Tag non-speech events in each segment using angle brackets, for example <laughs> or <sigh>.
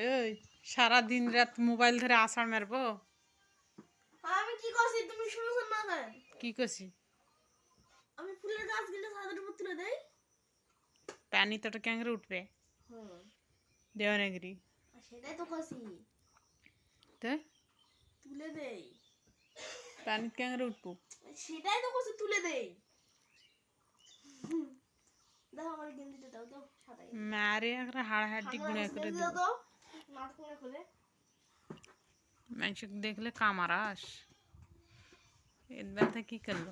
এই সারা দিন রাত মোবাইল ধরে আষাঢ় মারবো। আমি কি করছি? তুমি শুনছো না কেন? কি করছি? আমি ফুলের গাছগুলো ছাদের উপর তুলে দেই। পানি তো ক্যাংরে উঠবে। হুম। দেওয়ানগিরি। সেটাই তো করছি। তাই তুলে দেই। পানি ক্যাংরে উঠবো। সেটাই তো করছি তুলে দেই। দেখো আমার গেঞ্জিটা দাও তো মারে একটা হাড় হাড্ডি গুঁড়ে করে দাও তো মাথা কোণে খুলে মানুষ দেখলে কামারাস এর ব্যথা কি করল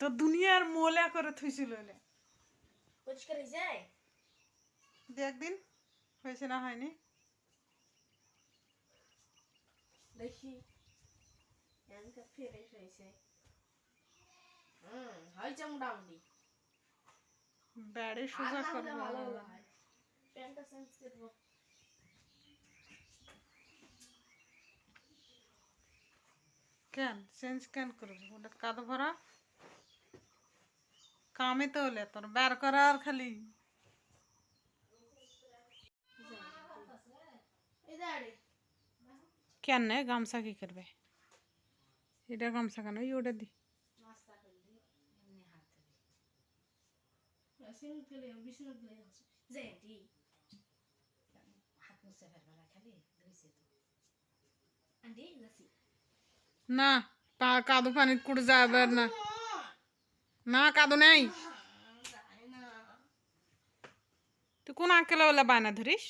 তো দুনিয়ার মোলা করে থুইছিল এলে পরিষ্কার হয়ে যায় দেখ দিন হয়েছে না হয়নি দেখি এমনটা ফ্রেশ হয়েছে হুম হয়েছে মোটামুটি ব্যাড়ে আর সোজা না হলে করব ভালো হলো হয় প্যান্টটা চেঞ্জ করব কেন চেঞ্জ কেন করব ওটা কাদ ভরা কামে তো হলে তোর বের করার খালি এই দাঁড়ে কেন নেই গামছা কি করবে এটা গামছা কেন ওই ওটা দি ধরে সিং ফেলে বিছানা ফেলে আছে জেন্টি হাত মুছে ফেলবা খালি ধুইছে তো। আন্টি যাচ্ছি। না পা কাদু পানি কুড়ে যাবে না। না কাদু নেই। তুই কোন আঁকেলে ওলা বায়না ধরিস?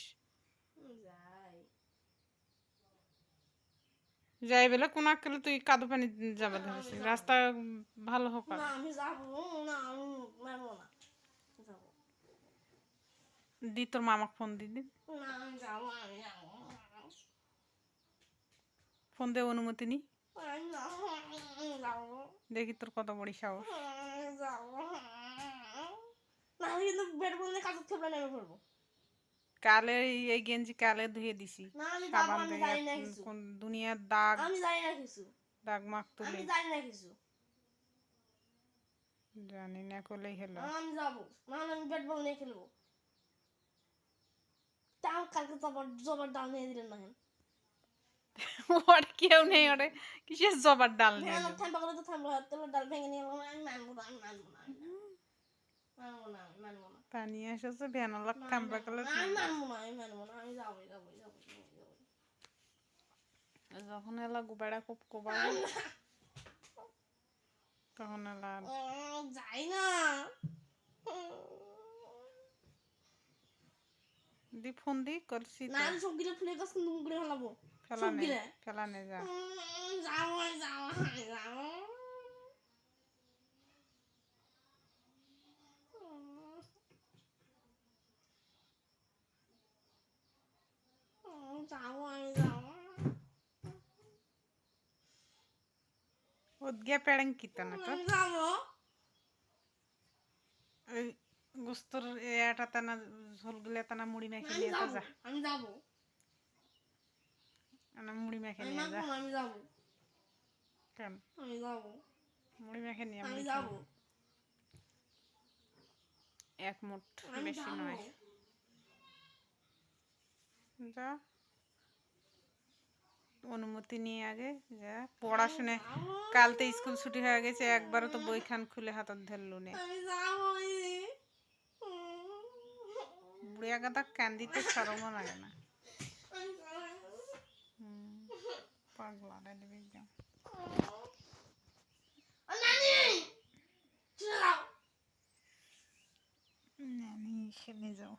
যাই। বেলা কোন আঁকেলে তুই কাদু পানি যাবে ধরিস। রাস্তা ভালো হোক না আমি যাব। না আমি মারবো না। দি তোর মামাকে ফোন দি। ফোন দে অনুমতি নি। দেখি তোর কত বড়ি সাহস। কিন্তু থেপড়ে নেমে পড়ব কালে এই- গেঞ্জি কালে ধুয়ে দিছি। সাবান দিয়ে কোন দুনিয়ার দাগ আমি জানি না কিছু। দাগ মাখ তুলে আমি জানি না কিছু। জানি না করলেই হলো। আমি যাব। না আমি ব্যাট বল নিয়ে খেলব। কালকে জবার জবার ডাল নিয়ে দিলেন না <laughs> ওর কেউ নেই ওরে কিসের জবার ডাল নিয়ে এলো? তো ডাল ভেঙে নিয়ে এলাম আমি মানবো না আমি মানবো না মানবো না মানবো না। পানি এসেছে ভ্যানো লাগ গেলে আমি মানবো না আমি মানবো না আমি যাবোই যাবোই যাবোই যখন এলা গুবাড়া খুব কোবা তখন এলা যাই না। দি ফোন দি করছি না তো। আমি সবগুলো ফুলে গাছ কিন্তু মুখে ফেলাবো ফেলা নে সবগুলা? ফেলা নে যা। উম, যাব যাব যাব উম, আমি আমি গুস্তর এটা তানা ঝোলগুলা তানা মুড়ি মেখে নিয়ে তো যা আমি যাব। না মুড়ি মেখে নিয়ে যা। আমি যাব। কেন আমি যাব। মুড়ি মেখে নিয়ে আমি আমি যাব। এক মুঠ বেশি নয়। যা। অনুমতি নিয়ে আগে যা। পড়াশুনে যাব। কাল তো স্কুল ছুটি হয়ে গেছে একবারও তো বইখান খুলে হাতত ধরলু নে আমি যাব বুড়িয়া গাদা কান্দিতে সরমও লাগে না। পাগলা দিবি নানি খেলে যাও।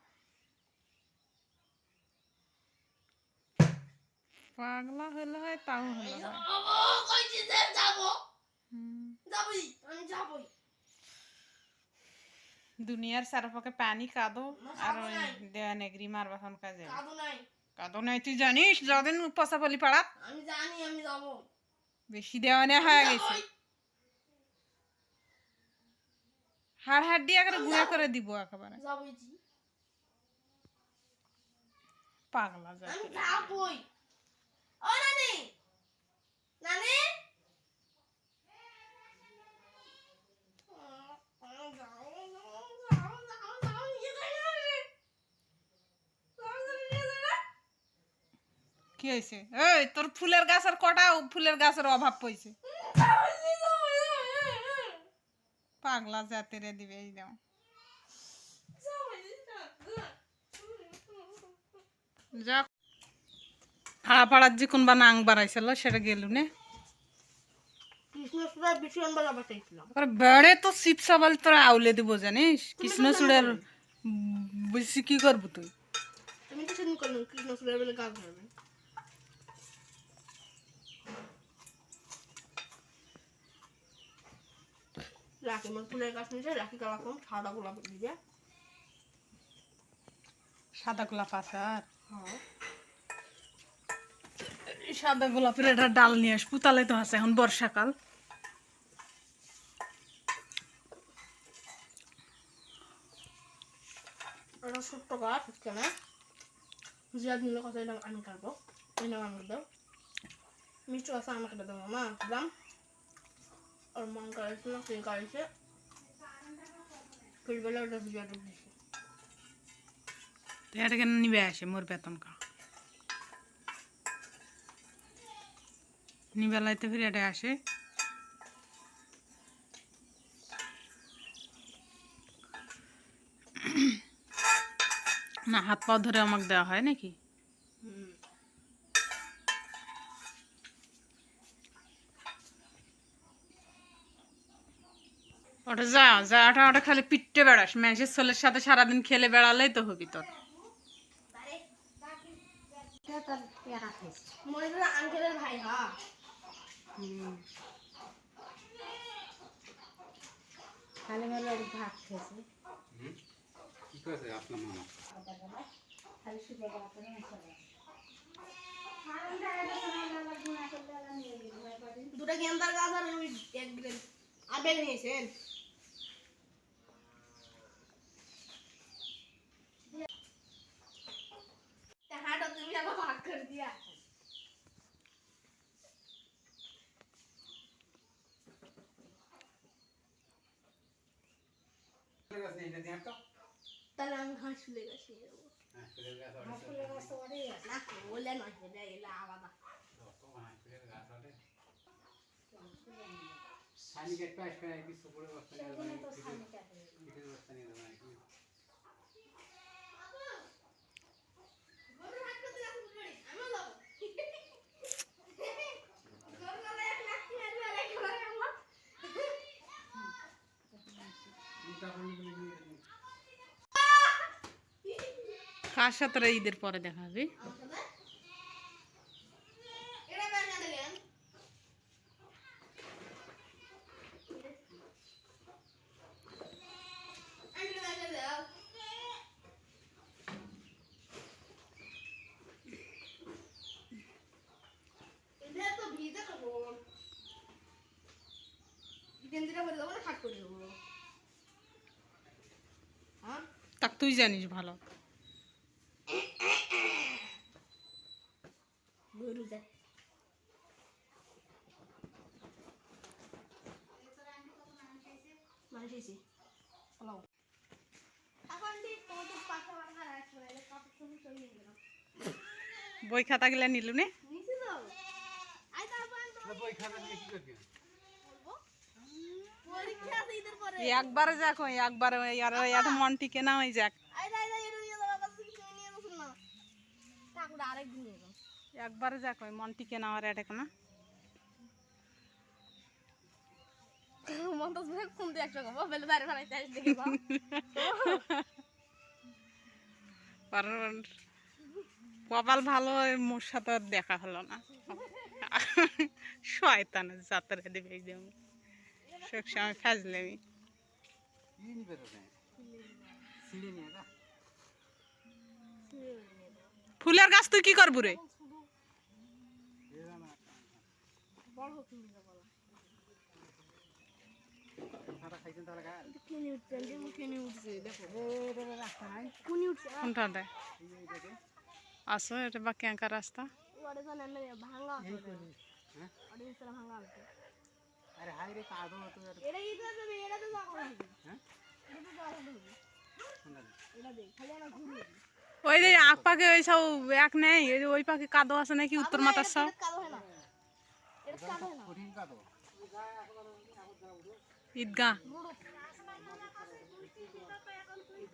পাগলা হলে হয় তাও হলো হয়। যাব। যাবই আমি যাবই। দুনিয়ার চারপাকে পানি কাদো আর ওই দেয়া নেগরি মারবা এখন কাজে। কাদু নাই। কাদো নাই তুই জানিস যদিন পচাপালি পাড়াত আমি জানি আমি যাব। বেশি দেওয়ানে হয়ে গেছে। হাড় হাড্ডি একেবারে গুঁড়া করে দিব একেবারে পাগলা আমি যাবই। ও নানি। নানি? কি হয়েছে? এই তোর ফুলের গাছের কটা? ফুলের গাছের অভাব পড়ছে। পাগলা জাতেরে দিবে এই দাও যা যে কোনবা নাং বাড়াইছিল সেটা গেলু নে। বেড়ে তো চিপসা বল তোরা আউলে দিব জানিস? কৃষ্ণচূড়ার বেশি কি করব তুই? তুমি তো করলাম বলে গাছ ধরবে রাখি আমার ফুলের গাছ নিয়েছে রাখি কালাকম সাদা গোলাপ দিবে সাদা গোলাপ আছে আর? হ্যাঁ। সাদা গোলাপের একটা ডাল নিয়ে আস পুতালে তো আছে এখন বর্ষাকাল। এটা ছোট্ট গাছ কেন জিয়া দিলে কথা এটা আমি কাটবো এই নাম আমি দাও মিষ্টি আছে আমাকে দাও মা দিলাম আর মন কাটছে না তুই কাটছে ফিরবেলা ওটা জিয়া দিয়েছি তো এটা কেন নিবে আসে মোর বেতন কা? নিবেলাইতে ফিরে এটা আসে। না হাত পা ধরে আমাকে দেওয়া হয় নাকি? হুম। ওটা যা যা, ওটা ওটা খালি পিটতে বেড়াস। ম্যাচের ছেলের সাথে সারাদিন খেলে বেড়ালেই তো হবি তোর। দুটা গেন্দার গাছ আর ওই নিয়েছেন হাঁটো তুমি আবার ভাগ করে দিয়া ফুলের নেই, এটা দিয়ে হাঁটো। তাহলে আমি ঘাস ফুলে গেছি ফুলের গাছ অনেক না বলে নয় সেটা এলা আলাদা যত হয়, ফুলের গাছ অনেক। সানি কাটবে, আসবে না, একদিন সুপুরের বস্তা নিয়ে যাবে, নিয়ে যাবে, করতে যাচ্ছি বুঝলি? আমিও যাব। গরুর গলায় এক লাঠি মারবে, আর এক গলায় আমার। উল্টা করলে বলে নিয়ে যাবে। কার সাথে ঈদের পরে দেখা হবে? আমার সাথে? এটা বের না দেখেন। আন্টি বের দাও। এটা তো ভিজে খাব গেঞ্জিটা পরে দেবো না শার্ট পরে দেবো হ্যাঁ তাক তুই জানিস ভালো গরু যায় মানুষ এসে হলাও এখন ঠিক তোমার তো পাশে আমার হার আসবে না কাপড় সবুজ সরিয়ে গেলাম বই খাতা গেলে নিলু নে? তো তা একবারে যাক একবারে একটা মন টিকে না ওই যাক। একবারে যাক মন টিকে না আর এটা না? কোন দিয়ে একশো বেলে বাইরে ফেলাইতে দেখে <laughs> কারণ কপাল ভালো মোর সাথে দেখা হলো না। শয়তানের যাত্রা দিবে একদম সবসময় ফাজলেমি। ফুলের গাছ তুই কি করব রে? বড় হোক তুমি বলো খাতা খাইছেন তাহলে খা। কিনে উঠছে যে কিনে উঠছে দেখো এ, এটা তো রাস্তা নাই। কুনি উঠছে কোনটা দেয় এই যে এইটাকে। আসো এটা বা ক্যাঙ্কা রাস্তা ওরে জানে আমি ভাঙা এই আছে কলি। হ্যাঁ? ওরে ভিতরে ভাঙা আছে আরে হাই রে কাদো তো এটা এটা কি তো যাবে এটা তো যাব না হ্যাঁ এটা তো যাব না কোনটা রে? এটা দেখ খালি আমরা ঘুরি ওই যে আখ পাকে ওই সব এক নেই ওই যে ওই পাকে কাদো আছে নাকি উত্তর মাতার সব কালো হয় না এটা কালো হয় না কঠিন কাটো ঈদগাহ আসসালাম কসম আরে বাপ রে মারে ফেলে লম্বা এ তো কিনা বই নিয়ে আমি কি করব তা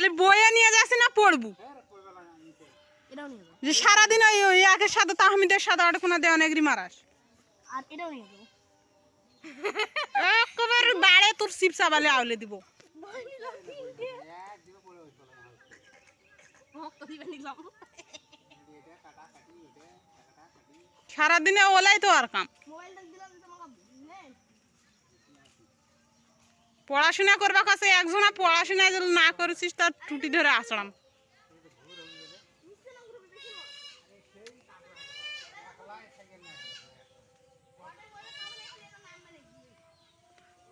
খালি বইয়ে নিয়ে যাচ্ছি না পড়বু? যে সারাদিন ওই ওই একের সাথে তাহমিদের সাথে আট কোনো দেওয়া নেগরি মারাস। আর এটাও নিয়ে যাও একেবারে বাড়ে তোর সিপসা বালে আউলে দিব। সারাদিনে ওলাই তো আর কাম। মোবাইলটা দিলাম পড়াশোনা করবা কাছে একজনা পড়াশোনা যদি না করেছিস, তার টুটি ধরে আসলাম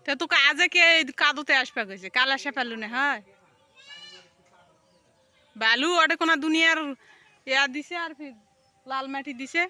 তা কাজে কে কাদুতে আসবে গেছে কাল আসে না, হয়। বালু ওটা কোনা দুনিয়ার ইয়া দিছে আর ফির লাল মাটি দিছে।